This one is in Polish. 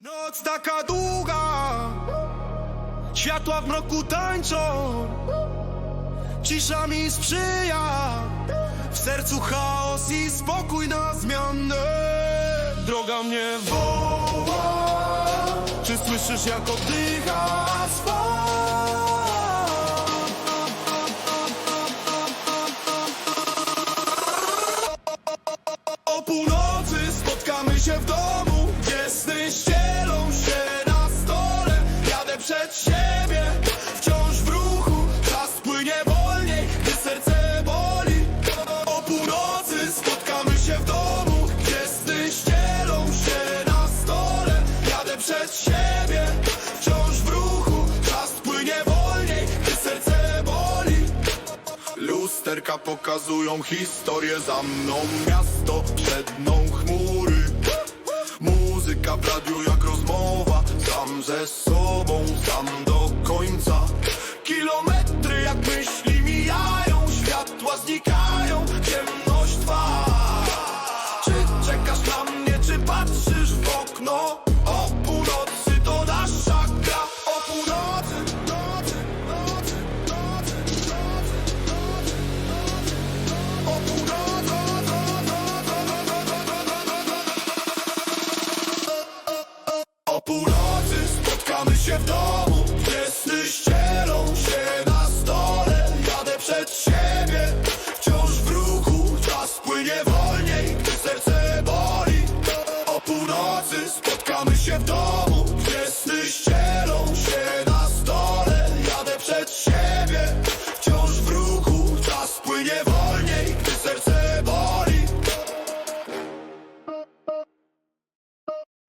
Noc taka długa, światła w mroku tańczą, cisza mi sprzyja, w sercu chaos i spokój na zmianę. Droga mnie woła, czy słyszysz jak oddycha? O północy spotkamy się w domu Gdzie sny ścielą się na stole. Jadę przed siebie, wciąż w ruchu. Czas płynie wolniej, gdy serce boli. O północy spotkamy się w domu. Gdzie sny ścielą się na stole. Jadę przed siebie, wciąż w ruchu. Czas płynie wolniej, gdy serce boli. Lusterka pokazują historię za mną. Miasto ze sobą, sam do końca. Kilometry jak myśli mijają Światła znikają, ciemność trwa Czy czekasz na mnie, czy patrzysz w okno? O północy to nasza gra. O północy O północy spotkamy się w domu Gdzie sny ścielą się na stole. Jadę przed siebie, wciąż w ruchu Czas płynie wolniej, gdy serce boli. O północy spotkamy się w domu